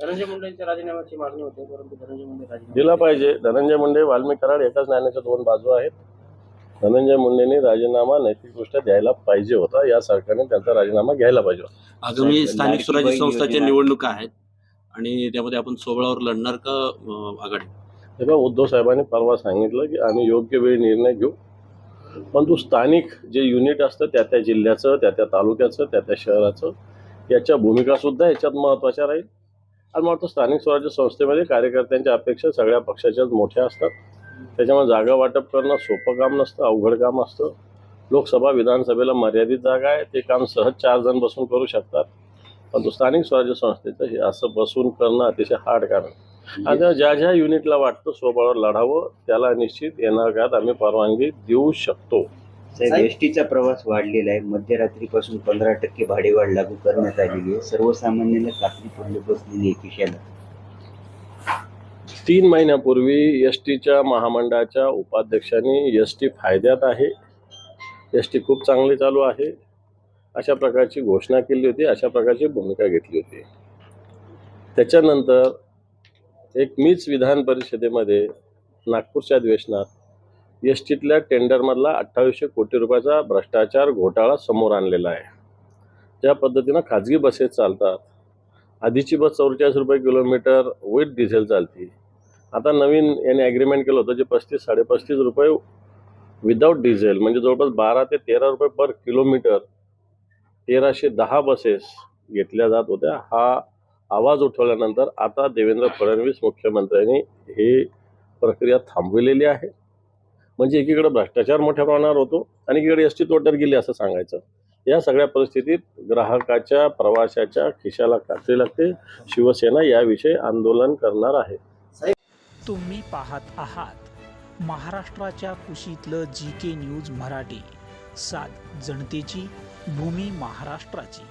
धनंजय मुंडेंच्या राजीनाम्याची मागणी होते परंतु धनंजय मुंडे राजीनामा दिला पाहिजे. धनंजय मुंडे वाल्मिक कराड एकाच नाण्याच्या दोन बाजू आहेत. धनंजय मुंडेंनी राजीनामा नैतिकदृष्ट्या द्यायला पाहिजे होता. या सरकारने त्यांचा राजीनामा घ्यायला पाहिजे होता. आगामी स्थानिक स्वराज्य संस्थांच्या. निवडणुका आहेत आणि त्यामध्ये आपण सोबळावर लढणार का अं, आघाडी? तेव्हा उद्धव साहेबांनी परवा सांगितलं की आम्ही योग्य वेळी निर्णय घेऊ. परंतु स्थानिक जे युनिट असतं त्या त्या जिल्ह्याचं त्या त्या तालुक्याचं त्या त्या शहराचं याच्या भूमिका सुद्धा याच्यात महत्त्वाच्या राहील. आणि मला स्थानिक स्वराज्य संस्थेमध्ये कार्यकर्त्यांच्या अपेक्षा सगळ्या पक्षाच्याच मोठ्या असतात. त्याच्यामुळे जागा वाटप करणं सोपं काम नसतं अवघड काम असतं. लोकसभा विधानसभेला मर्यादित जागा आहे. ते काम सहज चार जण बसून करू शकतात. परंतु स्थानिक स्वराज्य संस्थेचं हे असं बसून करणं अतिशय हार्ड काम आहे. आता ज्या ज्या युनिटला वाटतं स्वबळावर लढावं त्याला निश्चित येणार काळात आम्ही परवानगी देऊ शकतो. साहेब एसटीचा प्रवास वाढलेला आहे. मध्यरात्रीपासून पंधरा टक्के भाडेवाढ लागू करण्यात आलेली आहे. सर्वसामान्यांना खात्री पडली बसलेली आहे खिशाला तीन महिन्यापूर्वी एस टीच्या महामंडळाच्या उपाध्यक्षांनी एस टी फायद्यात आहे. एस टी खूप चांगली चालू आहे. अशा प्रकारची घोषणा केली होती. अशा प्रकारची भूमिका घेतली होती. त्याच्यानंतर एक मीच विधान परिषदेमध्ये नागपूरच्या अधिवेशनात एस टीतल्या टेंडरमधला अठ्ठावीसशे कोटी रुपयाचा भ्रष्टाचार घोटाळा समोर आणलेला आहे. ज्या पद्धतीनं खाजगी बसेस चालतात आधीची बस चौवेचाळीस रुपये किलोमीटर विथ डिझेल चालती. आता नवीन याने ॲग्रीमेंट केलं होतं जे पस्तीस साडेपस्तीस रुपये विदाऊट डिझेल म्हणजे जवळपास बारा ते तेरा रुपये पर किलोमीटर तेराशे दहा बसेस घेतल्या जात होत्या. हा आवाज उठवल्यानंतर आता देवेंद्र फडणवीस मुख्यमंत्र्यांनी ही प्रक्रिया थांबविलेली आहे. म्हणजे एकीकडे भ्रष्टाचार मोठ्या प्रमाणावर होतो आणि एकीकडे एस टी तोट्यात गेली असं सांगायचं. या सगळ्या परिस्थितीत ग्राहकाच्या प्रवाशाच्या खिशाला कात्री लागते. शिवसेना याविषयी आंदोलन करणार आहे. तुम्ही पाहत आहात महाराष्ट्राच्या कुशीतलं जी के न्यूज मराठी. सात जनतेची भूमी महाराष्ट्राची.